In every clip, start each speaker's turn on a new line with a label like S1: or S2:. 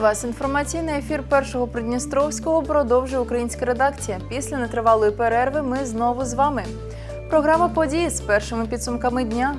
S1: Вас! Інформаційний ефір першого Придністровського продовжує українська редакція. Після нетривалої перерви ми знову з вами. Програма події з першими підсумками дня.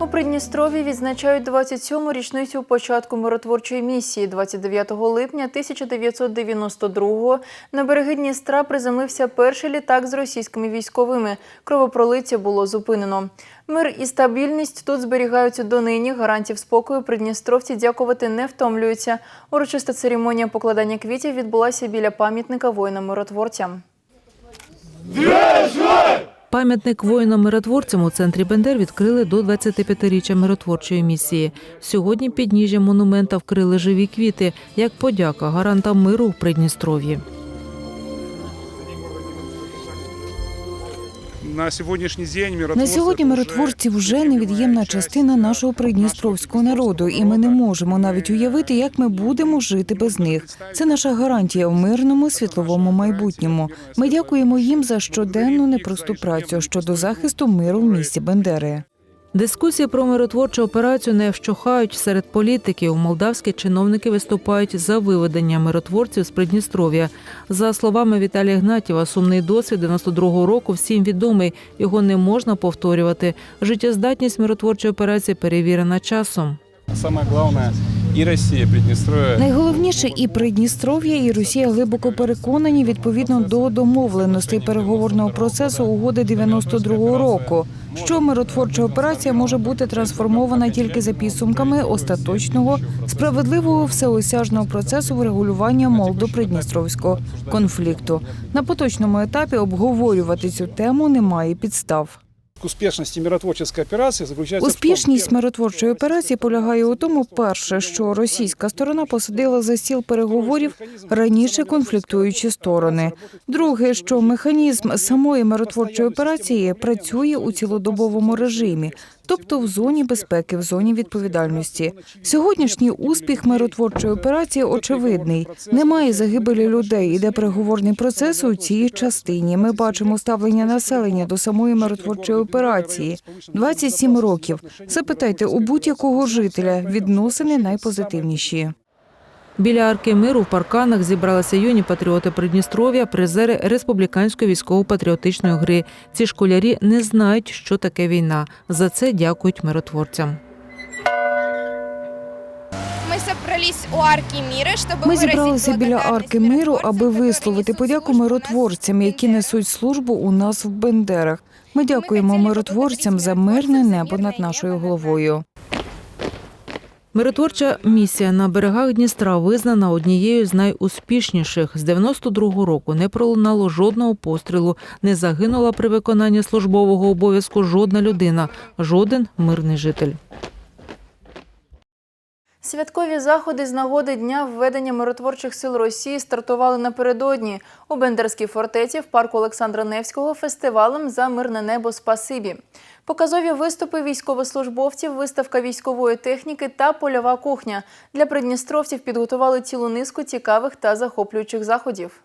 S1: У Придністрові відзначають 27-му річницю початку миротворчої місії. 29 липня 1992-го на береги Дністра приземлився перший літак з російськими військовими. Кровопролиття було зупинено. Мир і стабільність тут зберігаються донині. Гарантів спокою придністровці дякувати не втомлюються. Урочиста церемонія покладання квітів відбулася біля пам'ятника воїнам-миротворцям.
S2: Пам'ятник воїнам-миротворцям у центрі Бендер відкрили до 25-річчя миротворчої місії. Сьогодні підніжжя монумента вкрили живі квіти як подяка гарантам миру в Придністров'ї.
S3: На сьогоднішній день
S4: На сьогодні миротворці вже невід'ємна частина нашого придністровського народу, і ми не можемо навіть уявити, як ми будемо жити без них. Це наша гарантія в мирному світловому майбутньому. Ми дякуємо їм за щоденну непросту працю щодо захисту миру в місті Бендери.
S2: Дискусії про миротворчу операцію не вщухають серед політиків. Молдавські чиновники виступають за виведення миротворців з Придністров'я. За словами Віталія Гнатєва, сумний досвід 92-го року всім відомий. Його не можна повторювати. Життєздатність миротворчої операції перевірена часом.
S3: Саме головне і Росія, Придністров'я.
S4: Найголовніше і Придністров'я, і Росія глибоко переконані відповідно до домовленостей переговорного процесу угоди 92-го року. Що миротворча операція може бути трансформована тільки за підсумками остаточного справедливого всеосяжного процесу врегулювання молдо-придністровського конфлікту. На поточному етапі обговорювати цю тему немає підстав.
S3: Успішності миротворчої операції заключається
S4: Успішність миротворчої операції полягає у тому, перше, що російська сторона посадила за стіл переговорів раніше конфліктуючі сторони. Друге, що механізм самої миротворчої операції працює у цілодобовому режимі, тобто в зоні безпеки, в зоні відповідальності. Сьогоднішній успіх миротворчої операції очевидний. Немає загибелі людей. Іде переговорний процес у цій частині. Ми бачимо ставлення населення до самої миротворчої операції. 27 років. Запитайте у будь-якого жителя відносини найпозитивніші.
S2: Біля арки миру в парканах зібралися юні патріоти Придністров'я, призери республіканської військово-патріотичної гри. Ці школярі не знають, що таке війна. За це дякують миротворцям.
S5: Ми
S4: зібралися біля арки миру, аби висловити подяку миротворцям, які несуть службу у нас в Бендерах. Ми дякуємо миротворцям за мирне небо над нашою головою.
S2: Миротворча місія на берегах Дністра визнана однією з найуспішніших. З 92-го року не пролунало жодного пострілу, не загинула при виконанні службового обов'язку жодна людина, жоден мирний житель.
S1: Святкові заходи з нагоди дня введення миротворчих сил Росії стартували напередодні у Бендерській фортеці в парку Олександра Невського фестивалем за мирне небо Спасибі. Показові виступи військовослужбовців, виставка військової техніки та польова кухня. Для придністровців підготували цілу низку цікавих та захоплюючих заходів.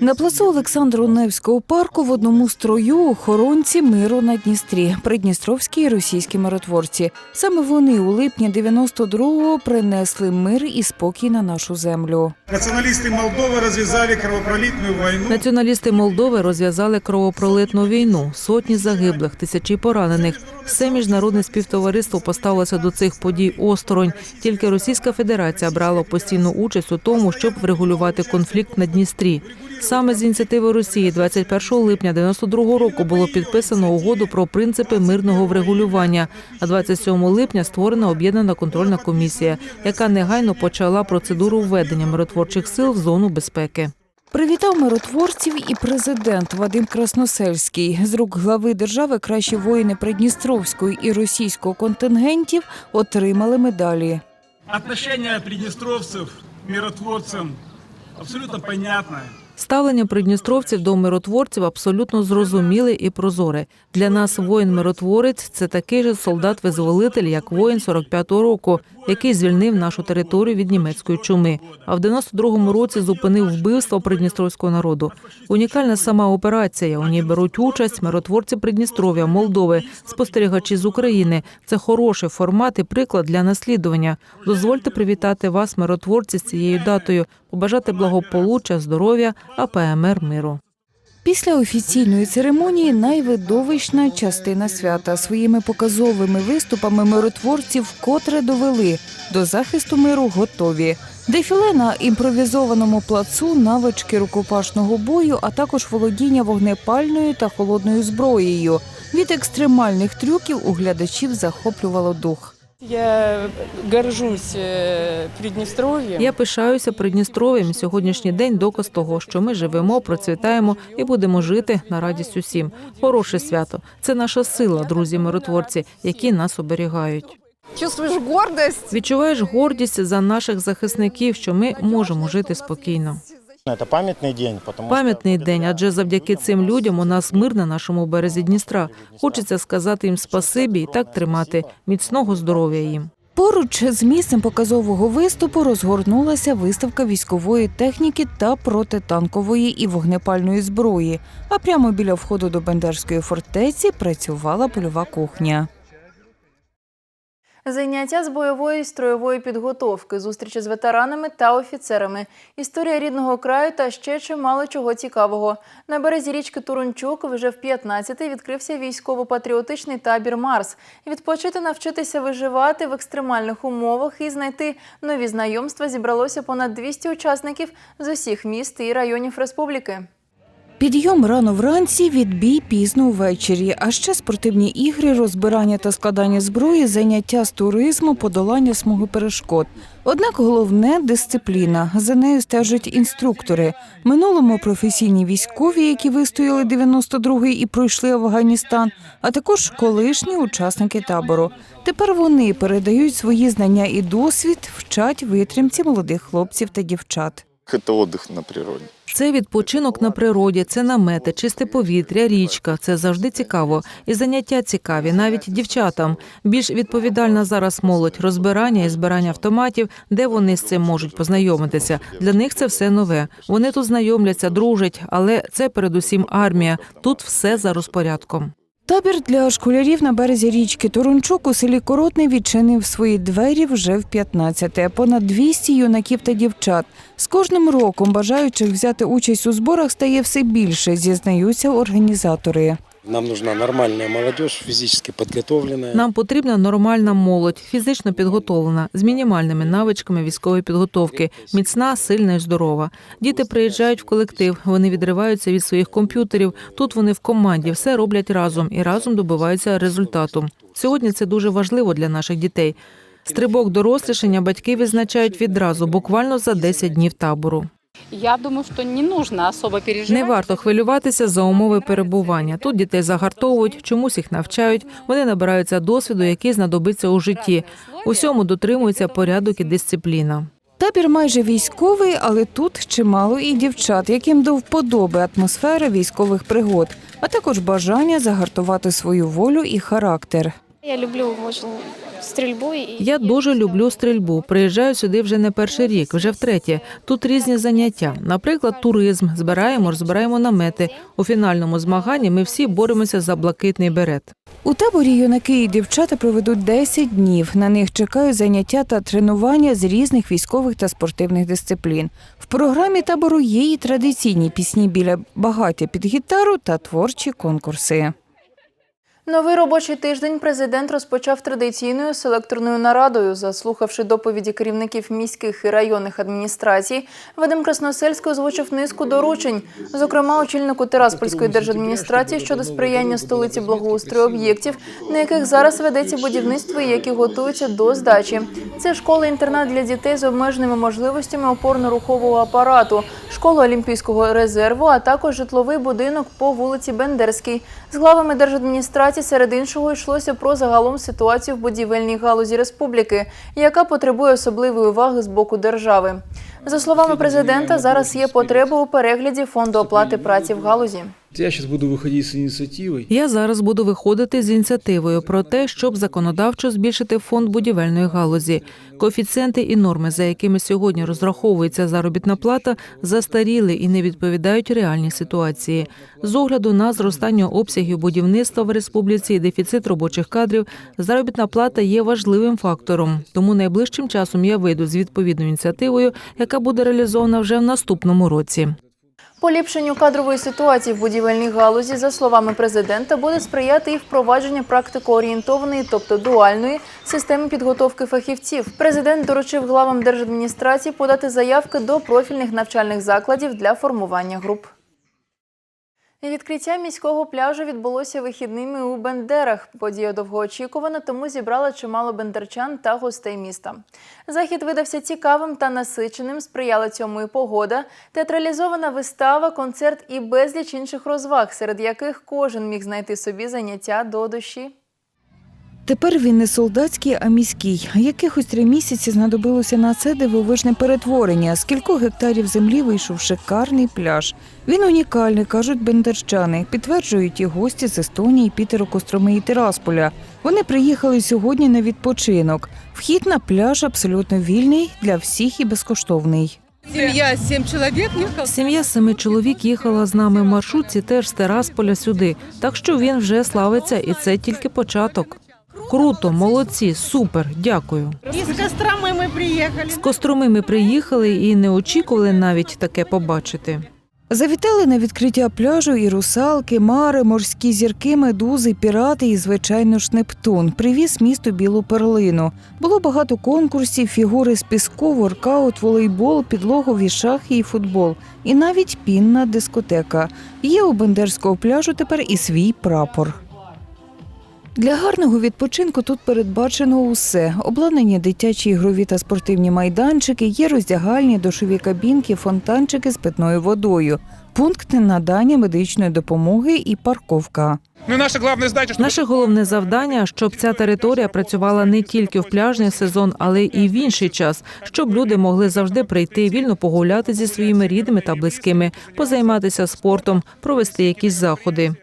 S4: На плацу Олександру Невського парку в одному строю охоронці миру на Дністрі, придністровські і російські миротворці. Саме вони у липні 92-го принесли мир і спокій на нашу землю.
S6: Националисты Молдовы развязали кровопролитную войну.
S2: Націоналісти Молдови розв'язали кровопролитну війну, сотні загиблих, тисячі поранених. Все міжнародне співтовариство поставилося до цих подій осторонь. Тільки Російська Федерація брала постійну участь у тому, щоб врегулювати конфлікт на Дністрі. Саме з ініціативи Росії 21 липня 92 року було підписано угоду про принципи мирного врегулювання. А 27 липня створена об'єднана контрольна комісія, яка негайно почала процедуру введення миротворчих сил в зону безпеки.
S4: Привітав миротворців і президент Вадим Красносельський. З рук глави держави кращі воїни Придністровського і російського контингентів отримали медалі.
S6: Отношение приднестровцев к миротворцам абсолютно понятное.
S2: Ставлення придністровців до миротворців абсолютно зрозуміле і прозоре. Для нас воїн-миротворець це такий же солдат-визволитель, як воїн 45-го року, який звільнив нашу територію від німецької чуми. А в 92-му році зупинив вбивство придністровського народу. Унікальна сама операція. У ній беруть участь миротворці Придністров'я, Молдови, спостерігачі з України. Це хороший формат і приклад для наслідування. Дозвольте привітати вас, миротворці, з цією датою, побажати благополуччя, здоров'я, АПМР миру.
S4: Після офіційної церемонії найвидовищна частина свята своїми показовими виступами миротворці вкотре довели до захисту миру готові. Дефіле на імпровізованому плацу, навички рукопашного бою, а також володіння вогнепальною та холодною зброєю. Від екстремальних трюків у глядачів захоплювало дух.
S7: Я горжусь э, Приднестровьем.
S2: Я пишаюся Придністров'ям. Сьогоднішній день доказ того, що ми живемо, процвітаємо і будемо жити на радість усім. Хороше свято. Це наша сила, друзі миротворці, які нас оберігають.
S5: Чувствуешь гордость?
S2: Відчуваєш гордість за наших захисників, що ми можемо жити спокійно.
S8: Это памятный день,
S2: Пам'ятний день, адже завдяки цим людям у нас мир на нашому березі Дністра. Хочеться сказати їм спасибі і так тримати міцного здоров'я їм.
S4: Поруч з місцем показового виступу розгорнулася виставка військової техніки та протитанкової і вогнепальної зброї. А прямо біля входу до Бендерської фортеці працювала польова кухня.
S1: Заняття з бойової і строєвої підготовки, зустрічі з ветеранами та офіцерами, історія рідного краю та ще чимало чого цікавого. На березі річки Турунчук вже в 15-й відкрився військово-патріотичний табір Марс. Відпочити, навчитися виживати в екстремальних умовах і знайти нові знайомства зібралося понад 200 учасників з усіх міст і районів республіки.
S4: Підйом рано вранці, відбій пізно ввечері, а ще спортивні ігри, розбирання та складання зброї, заняття з туризму, подолання смуги перешкод. Однак головне дисципліна. За нею стежать інструктори. Минулому професійні військові, які вистояли 92-й і пройшли Афганістан, а також колишні учасники табору. Тепер вони передають свої знання і досвід, вчать витримці молодих хлопців та дівчат.
S9: Это отдых на природе.
S2: Це відпочинок на природі, це намети, чисте повітря, річка. Це завжди цікаво. І заняття цікаві, навіть дівчатам. Більш відповідальна зараз молодь, розбирання і збирання автоматів, де вони з цим можуть познайомитися. Для них це все нове. Вони тут знайомляться, дружать, але це передусім армія. Тут все за розпорядком.
S4: Табір для школярів на березі річки Торунчук у селі Коротне відчинив свої двері вже в 15-те. Понад 200 юнаків та дівчат. З кожним роком бажаючих взяти участь у зборах стає все більше, зізнаються організатори.
S10: Нам нужна нормальная молодежь, физически подготовленная.
S2: Нам потрібна нормальна молодь, фізично підготовлена, з мінімальними навичками військової підготовки, міцна, сильна і здорова. Діти приїжджають в колектив, вони відриваються від своїх комп'ютерів. Тут вони в команді, все роблять разом і разом добиваються результату. Сьогодні це дуже важливо для наших дітей. Стрибок дорослішання батьки визначають відразу, буквально за 10 днів табору.
S7: Я думаю, что не нужно особо переживать.
S2: Не варто хвилюватися за умови перебування. Тут дітей загартовують, чомусь їх навчають. Вони набираються досвіду, який знадобиться у житті. Усьому дотримується порядок і дисципліна.
S4: Табір майже військовий, але тут чимало і дівчат, яким до вподоби атмосфера військових пригод, а також бажання загартувати свою волю і характер.
S5: Я люблю очень стрельбу.
S2: Я дуже люблю стрільбу. Приїжджаю сюди вже не перший рік, вже втретє. Тут різні заняття. Наприклад, туризм. Збираємо, розбираємо намети. У фінальному змаганні ми всі боремося за блакитний берет.
S4: У таборі юнаки і дівчата проведуть 10 днів. На них чекають заняття та тренування з різних військових та спортивних дисциплін. В програмі табору є і традиційні пісні біля багаття під гітару та творчі конкурси.
S1: Новий робочий тиждень президент розпочав традиційною селекторною нарадою. Заслухавши доповіді керівників міських і районних адміністрацій, Вадим Красносельський озвучив низку доручень, зокрема очільнику Тираспольської держадміністрації щодо сприяння столиці благоустрою об'єктів, на яких зараз ведеться будівництво і які готуються до здачі. Це школа-інтернат для дітей з обмеженими можливостями опорно-рухового апарату, школа Олімпійського резерву, а також житловий будинок по вулиці Бендерській. З главами держадміністрації серед іншого йшлося про загалом ситуацію в будівельній галузі республіки, яка потребує особливої уваги з боку держави. За словами президента, зараз є потреба у перегляді фонду оплати праці в галузі.
S9: Я сейчас буду выходить с инициативой.
S2: Я зараз буду виходити з ініціативою про те, щоб законодавчо збільшити фонд будівельної галузі. Коефіцієнти і норми, за якими сьогодні розраховується заробітна плата, застаріли і не відповідають реальній ситуації. З огляду на зростання обсягів будівництва в республіці і дефіцит робочих кадрів, заробітна плата є важливим фактором. Тому найближчим часом я вийду з відповідною ініціативою, яка буде реалізована вже в наступному році.
S1: Поліпшенню кадрової ситуації в будівельній галузі, за словами президента, буде сприяти і впровадження практикоорієнтованої, тобто дуальної системи підготовки фахівців. Президент доручив главам держадміністрації подати заявки до профільних навчальних закладів для формування груп. Відкриття міського пляжу відбулося вихідними у Бендерах. Подія довгоочікувана, тому зібрала чимало бендерчан та гостей міста. Захід видався цікавим та насиченим. Сприяла цьому і погода, театралізована вистава, концерт і безліч інших розваг, серед яких кожен міг знайти собі заняття до душі.
S4: Тепер він не солдатський, а міський. Якихось три місяці знадобилося на це дивовижне перетворення. З кількох гектарів землі вийшов шикарний пляж. Він унікальний, кажуть бендерчани. Підтверджують і гості з Естонії, Пітеру, Костроми і Тирасполя. Вони приїхали сьогодні на відпочинок. Вхід на пляж абсолютно вільний для всіх і безкоштовний.
S7: Семья, семь человек ехал.
S2: Сім'я семи чоловік їхала з нами в маршрутці теж з Терасполя сюди. Так що він вже славиться, і це тільки початок. Круто, молодці, супер, дякую.
S7: Из Костромы мы приехали.
S2: З Костроми ми приїхали і не очікували навіть таке побачити.
S4: Завітали на відкриття пляжу і русалки, мари, морські зірки, медузи, пірати і, звичайно ж, Нептун. Привіз місту білу перлину. Було багато конкурсів, фігури з піску, воркаут, волейбол, підлогові шахи і футбол. І навіть пінна дискотека. Є у Бендерського пляжу тепер і свій прапор. Для гарного відпочинку тут передбачено усе: обладнані дитячі ігрові та спортивні майданчики, є роздягальні, душові кабінки, фонтанчики з питною водою, пункт надання медичної допомоги і парковка.
S3: Ну
S2: Наше головне завдання, щоб ця територія працювала не тільки в пляжний сезон, але і в інший час, щоб люди могли завжди прийти, вільно погуляти зі своїми рідними та близькими, позайматися спортом, провести якісь заходи.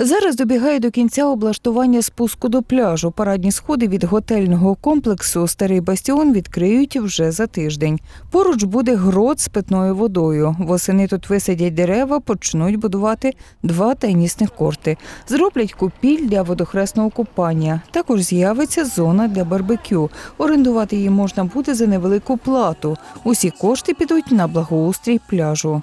S4: Зараз добігає до кінця облаштування спуску до пляжу. Парадні сходи від готельного комплексу Старий Бастіон відкриють вже за тиждень. Поруч буде грот з питною водою. Восени тут висадять дерева, почнуть будувати два тенісних корти. Зроблять купіль для водохресного купання. Також з'явиться зона для барбекю. Орендувати її можна буде за невелику плату. Усі кошти підуть на благоустрій пляжу.